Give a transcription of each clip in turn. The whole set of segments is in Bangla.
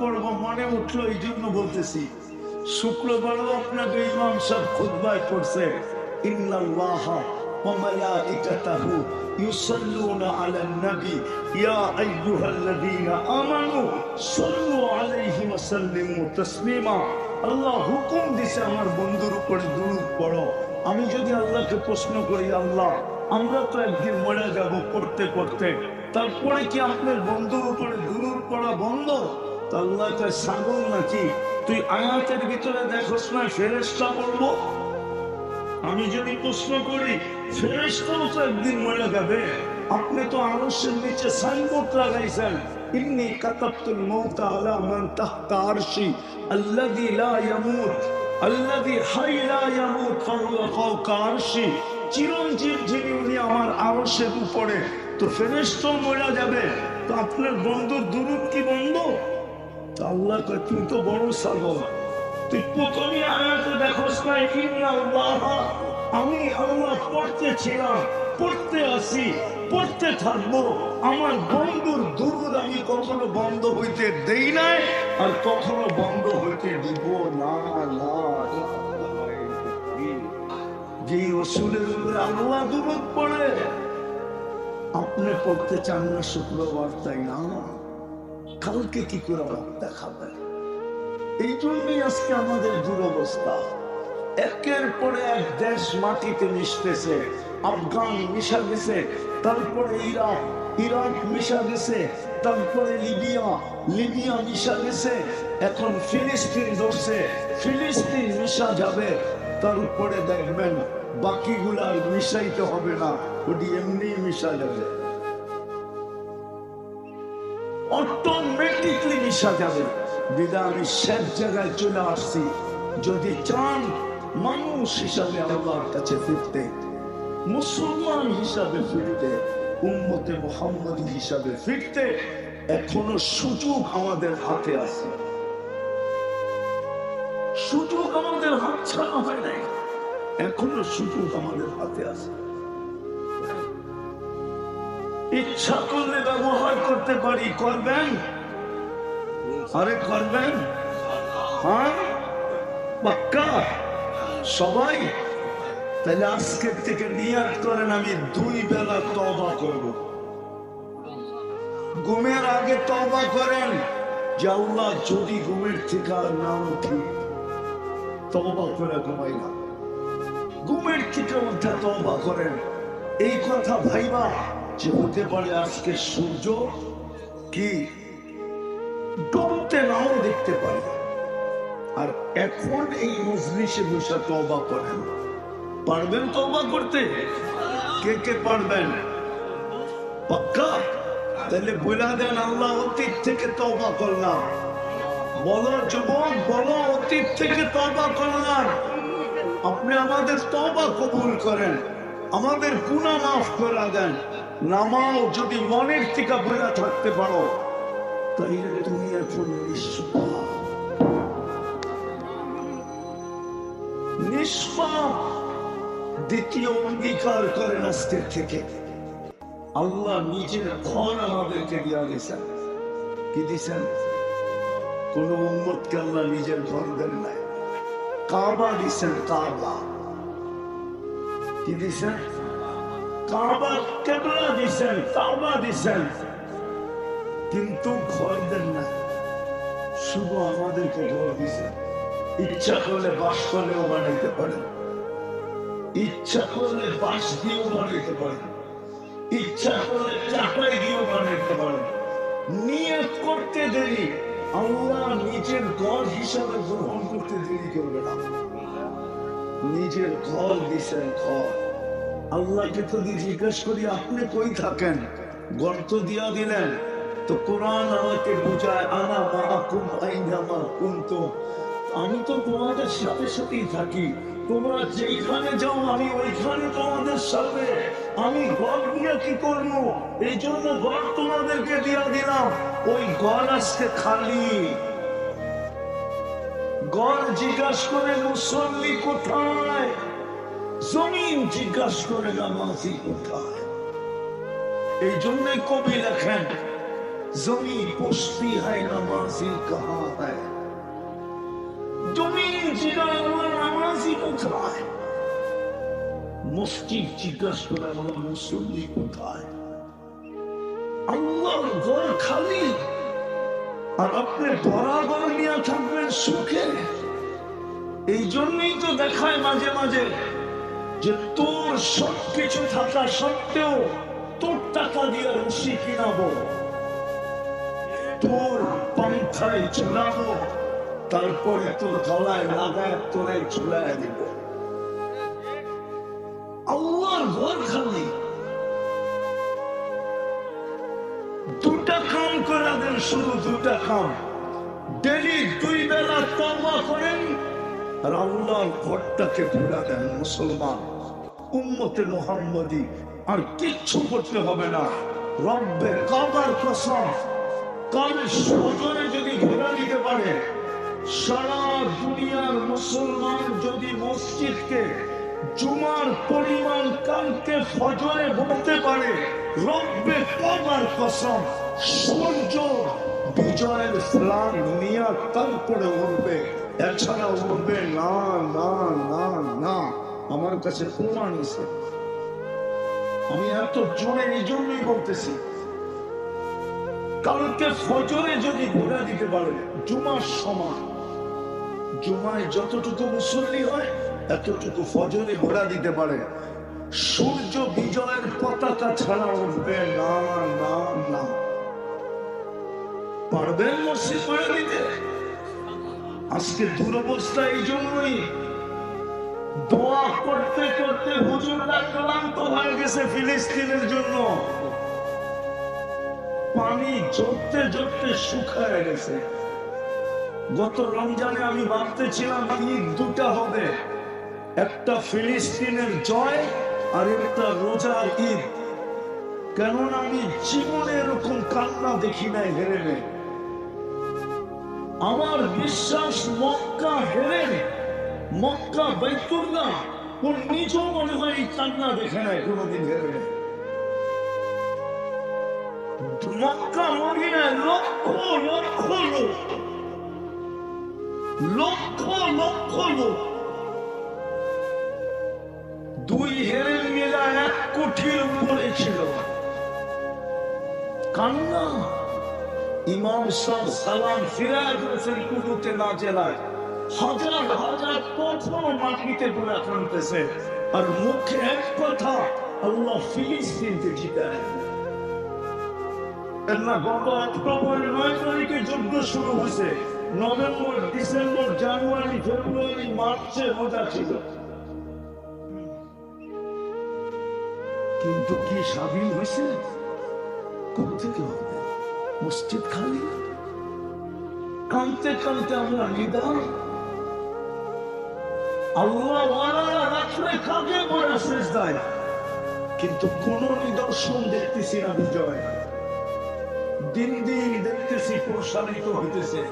পড়ব মনে উঠল এই জন্য বলতেছি, শুক্রবারও আপনাকে ইমাম সাহেব খুতবায় পড়ছে আল্লাহ হুকুম আমার বন্ধুর উপরে দুরূদ পড়ো। আমি যদি আল্লাহকে প্রশ্ন করি, আল্লাহ, আমরা তো একদিন মরে যাব করতে করতে। তারপরে কি আপনার বন্ধুর উপরে দুরূদ পড়া বন্ধ? তা নাকি? তুই আয়াতের ভিতরে দেখোস না, ফেরেশতা বলব? আমি যদি প্রশ্ন করি, ফেরেশতাও তো একদিন যাবে। আপনি তো নিচে সাইনবোর্ড লাগাইছেন। কাতাবতুল মৌত আলা মান তাহতা আরশি লা ইয়ামুত হাই লা ইয়ামুত ফাওকা আরশি। চিরঞ্জীব যিনি, উনি আমার আরশের উপরে। তো ফেরেশতাও মরে যাবে। তো আপনার বন্ধুর দুরূদ কি বন্ধ? আল্লাহ কয় তো বড় সাগর তুই প্রথমে আয়াতে দেখোস না আল্লাহ, আমি আল্লাহ পড়তে ছিলাম, পড়তে আসি পড়তে থাকব। আমার বন্ধুর দুরুদ আমি কখনো বন্ধ হইতে দেই নাই আর কখনো বন্ধ হইতে দিব না না যে রসুলের উপরে আল্লাহ দুরুদ পড়ে, আপনি পড়তে চান না, শুক্রবার তাই না? কালকে কি করে আমার দেখাবেন এই জন্যই আজকে আমাদের দুরবস্থা। একের পরে এক দেশ মাটিতে মিশতেছে, আফগান মিশা গেছে, তারপরে ইরাক ইরাক মিশা গেছে, তারপরে লিবিয়া লিবিয়া মিশা গেছে, এখন ফিলিস্তিন ধরছে, ফিলিস্তিন মিশা যাবে, তারপরে দেখবেন বাকিগুলা আর মিশাইতে হবে না, ওটি এমনি মিশা যাবে। অটোমেটিকলি মিশা যাবে। বিদা আমি শেষ জায়গায় চলে আসছি। যদি চান মানুষ হিসাবে আল্লাহর কাছে ফিরতে, মুসলমান হিসাবে ফিরতে, উম্মতে মোহাম্মদ হিসাবে ফিরতে, এখনও সুযোগ আমাদের হাতে আছে। সুযোগ আমাদের হাত ছাড়া হয় নাই। এখনও সুযোগ আমাদের হাতে আছে। ইচ্ছা করলে ব্যবহার করতে পারি, করবেন? আরে করবেন? হ্যাঁ? পাক্কা? সবাই? তাহলে আজকের থেকে নিয়াত করেন, আমি দুই বেলা তবা করব। ঘুমের আগে তবা করেন, যে যদি ঘুমের থেকে আর না উঠি তবা করে ঘুমাই না ঘুমের থেকে উঠে তবা করেন। এই কথা ভাইবা যে হতে পারে আজকে সূর্য কি ডুবতে নাও দেখতে পারে। আর এখন এই মজলিসে বসে তবা করেন। পারবেন তবা করতে? কে কে পারবেন? পাক্কা? তাহলে বলে দেন আল্লাহ অতীত থেকে তবা করলাম। বলো যুবক বলো, অতীত থেকে তবা করলাম। আপনি আমাদের তবা কবুল করেন। আমাদের গুণা মাফ করে দেন। নামাও যদি মনের থেকে বেড়া থাকতে পারো। তাইলে তুমি এখন নিষ্পাপ। নিষ্পাপ দ্বিতীয় অঙ্গীকার করেন আজকের থেকে। আল্লাহ নিজের ঘর আমাদেরকে দিয়া দিয়েছেন। কি দিয়েছেন? কোন উম্মতকে আল্লাহ নিজের ঘর দেন নাই। কাবা দিছেন কাবা। কি দিছেন কাবা কেবলা দিছেন কাবা দিছেন কিন্তু ঘর দেন না। শুধু আমাদেরকে ঘর দিছেন ইচ্ছা করলে বাস করলেও বানাইতে পারেন। ইচ্ছা করলে বাস দিয়েও বানাইতে পারেন। ইচ্ছা করলে চাটাই দিয়েও বানাইতে পারেন। নিয়ত করতে দেরি। আল্লাহ নিজের ঘর হিসাবে গ্রহণ করতে দেরি করবে না। নিজের ঘর দিছেন ঘর। আল্লাহকে যদি জিজ্ঞেস করি, আপনি কই থাকেন? গর্ত দিয়া দিলেন। তো কোরআন আমাকে বুঝায়, আনা মাকুম আইনা মা আমি তো তোমাদের সাথে সাথেই থাকি। তোমরা যেখানে যাও, আমি ওইখানে তোমাদের সাথে আমি ঘর দিয়ে কি করব? এই জন্য ঘর তোমাদেরকে দিয়া দিলাম। ওই ঘর আজকে খালি। ঘর জিজ্ঞাসা করে মুসল্লি কোথায়? জমিন জিজ্ঞাসা করে নামাজি কোথায়? এই জন্যই কবি লেখেন জমি পুষতি হয় নামাজি কাহা হয় জমি জিগায় আমার কোথায়? মসজিদ জিজ্ঞাসা করে আমার, মুসল্লি কোথায়? আল্লাহর ঘর খালি। আর আপনি বরাবর নিয়ে থাকবেন সুখে। এই জন্যই তো দেখায় মাঝে মাঝে যে তোর সব কিছু থাকা সত্ত্বেও তোর টাকা দিয়ে রশি কিনাবো। তোর পান্থায় চড়াবো তারপরে তোর গলায় লাগায় তোরে চুলায় দিব। আল্লাহর ঘর খালি। দুটা কাম করে দেন, শুধু দুটা কাম। ডেলি দুই বেলা তবা করেন, আর আল্লাহর ঘরটাকে ঘুরা দেন মুসলমান। উম্মতে মোহাম্মদী, আর কিচ্ছু করতে হবে না। রব্বে কাবার কসম। কাল সজনে যদি ঘোরা দিতে পারে, সারা দুনিয়ার মুসলমান যদি মসজিদকে জুমার পরিমাণ কালকে ফজরে বলতে পারে, রব্বে কাবার কসম, সূর্য বিজয়ের ফ্লাগ নিয়ে তারপরে উঠবে। এছাড়া উঠবে না না না না, আমার কাছে প্রমাণ আছে। আমি এত জোরে এই জন্যই বলতেছি কালকে ফজরে যদি ঘোরা দিতে পারে, জুমার সমান জুমায় যতটুকু মুসল্লি হয়, এতটুকু ফজরে ঘোরা দিতে পারে। সূর্য বিজয়ের পতাকা ছাড়া উঠবে না না না। পারবেন মসজিদ করে দিতে? আজকে দুরবস্থা এই জন্যই দোয়া করতে করতে হুজুররা ক্লান্ত হয়ে গেছে ফিলিস্তিনের জন্য। পানি জড়তে জড়তে শুকায় গেছে। গত রমজানে আমি ভাবতেছিলাম ঈদ দুটা হবে। একটা ফিলিস্তিনের জয় আর একটা রোজার ঈদ। কেননা আমি জীবনে এরকম কান্না দেখি নাই, হেরে নেই। আমার বিশ্বাস মক্কা হেরে মক্কা বাইতুল্লাহ ওর নিজেও মনে হয় এই কান্না দেখে নাই, কোনোদিন হেরে নেই। মক্কা মদিনায় লক্ষ লক্ষ লোক। লক্ষ লক্ষ লোক। দুই হেরের মেলা এক কোটির উপরে ছিল। কান্না। ইমাম সব সালাম ফিরায় করেছেন কুটুতে না জেলায় হাজার হাজার কখনো মাটিতে পড়ে কানতেছে আর মুখে এক কথা, আল্লাহ ফিলিস্তিনকে জিতায়। কিন্তু কি স্বাধীন হয়েছে? কোন থেকে হবে? মসজিদ খালি? কানতে কানতে আমরা নিদান? আল্লাহ রাত্রে কাজে পড়ে শেষ দেয়। কিন্তু কোন নিদর্শন দেখতেছি না বিজয়। দিন দিন দেখতেছি প্রসারিত হইতেছে।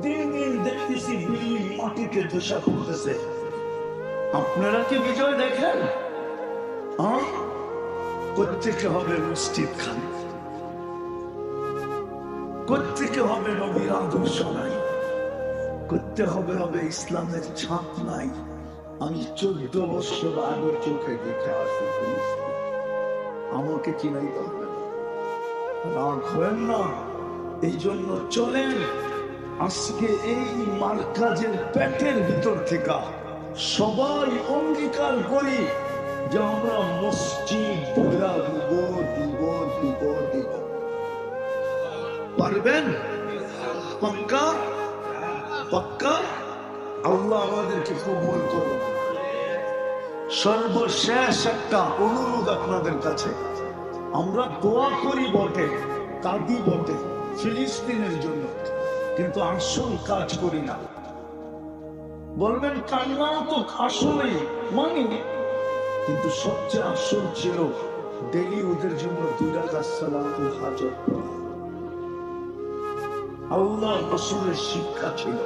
দিন দিন দেখতেছি দোষা করতেছে। আপনারা কি বিজয় দেখেন? হ্যাঁ? কোথেকে হবে মসজিদ খালি কোথেকে হবে নবীর আদর্শ নাই? করতে হবে হবে ইসলামের ছাপ নাই? আমি চোদ্দ বছর আগের চোখে দেখে আসি। আমাকে চিনাইতে হবে। পারবেন? আল্লাহ আমাদেরকে সর্বশেষ একটা অনুরোধ আপনাদের কাছে। আমরা দোয়া করি বটে কাঁদি বটে ফিলিস্তিনের জন্য। কিন্তু আসল কাজ করি না। বলবেন কান্নাও তো আসলে মানি? কিন্তু সবচেয়ে আসল ছিল ডেলি ওদের জন্য দুই রাকাত সালাত হাজত। আল্লাহ রসুলের শিক্ষা ছিল।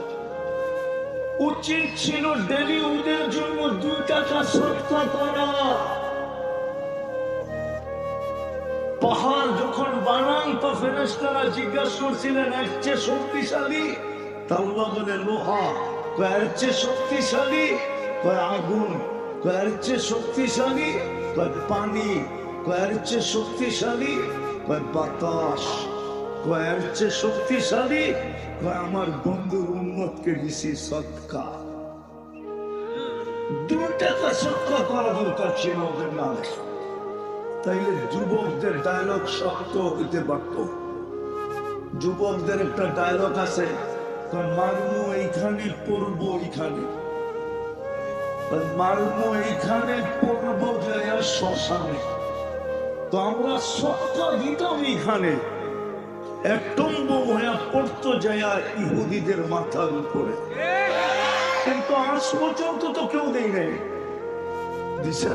উচিত ছিল ডেলি ওদের জন্য দুই টাকা সৎকা করা। পাহাড় যখন বানান তো ফেরেশতারা জিজ্ঞাসা করছিলেন, এর চেয়ে শক্তিশালী? তা আল্লাহ বলে, লোহা। এর চেয়ে শক্তিশালী? আগুন। এর চেয়ে শক্তিশালী? পানি। এর চেয়ে শক্তিশালী? বাতাস। এর চেয়ে শক্তিশালী? আমার বন্ধুর উন্মতকে দিছি সৎকা দু টাকা সৎকা করা দরকার ছিল ওদের নামে। তাইলে যুবকদের ডায়লগ শক্ত হইতে পারত। যুবকদের একটা ডায়লগ আছে মারমু এইখানে, পড়ব এইখানে। মারমু এইখানে, পড়ব যায় শ্মশানে। তো আমরা সত্তা দিতাম এইখানে। একটম্ব হয়ে পড়তো যায় ইহুদিদের মাথার উপরে। কিন্তু আজ পর্যন্ত তো কেউ দেই নাই। দিশা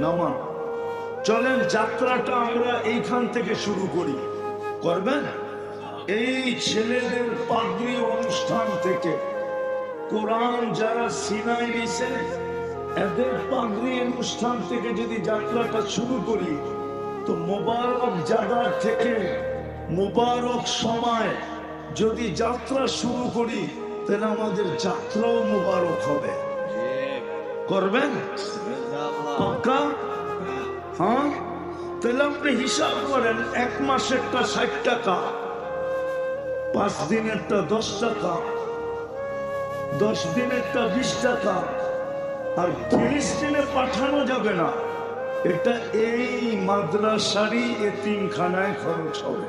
নামা। চলেন যাত্রাটা আমরা এইখান থেকে শুরু করি। করবেন? এই ছেলেদের পাগড়ি অনুষ্ঠান থেকে। কোরআন যারা সিনাই নিছে এদের পাগড়ি অনুষ্ঠান থেকে যদি যাত্রাটা শুরু করি তো মোবারক জায়গার থেকে মোবারক সময় যদি যাত্রা শুরু করি তাহলে আমাদের যাত্রাও মোবারক হবে। করবেন? পাক্কা হ্যাঁ? তাহলে আপনি হিসাব করেন, এক মাসেরটা ষাট টাকা, পাঁচ দিনেরটা দশ টাকা, দশ দিনেরটা বিশ টাকা, আর তিরিশ দিনে পাঠানো যাবে না। এটা এই মাদ্রাসারই এতিমখানায় খরচ হবে।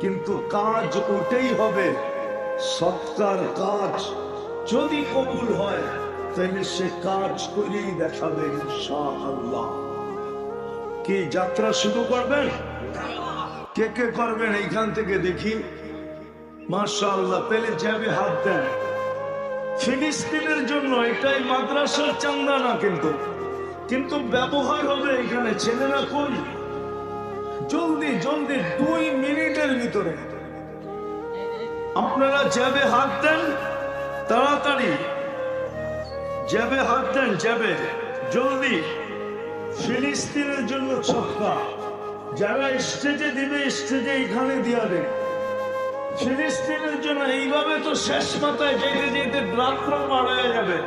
কিন্তু কাজ ওটাই হবে, সৎকার কাজ যদি কবুল হয়। তাহলে সে কাজ করেই দেখাবে আল্লাহ কি যাত্রা শুরু করবেন? কে কে করবেন এইখান থেকে দেখি। মাশা আল্লাহ পেলে যাবে হাত দেন। ফিলিস্তিনের জন্য এটাই মাদ্রাসার চান্দা না কিন্তু? কিন্তু ব্যবহার হবে এখানে ছেলেরা কই জলদি জলদি, দুই মিনিটের ভিতরে। আপনারা যাবে হাত দেন, তাড়াতাড়ি। যাবে হাত দেন যাবে জলদি। ফিলিস্তিনের জন্য ছক্কা। যারা স্টেজে দিবে, স্টেজে এখানে দিয়া দেন ফিলিস্তিনের জন্য এইভাবে তো শেষ মাথায় যেতে যেতে রাত্র মারা যাবে।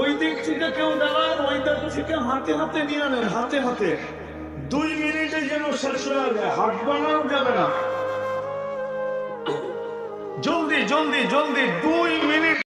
ওই দিক থেকে কেউ দাঁড়ায়, ওই দিক থেকে হাতে হাতে নিয়ে নেন, হাতে হাতে। দুই মিনিটে যেন শেষ হয়ে যায়, হাত বানানো যাবে না। জলদি জলদি দুই মিনিট।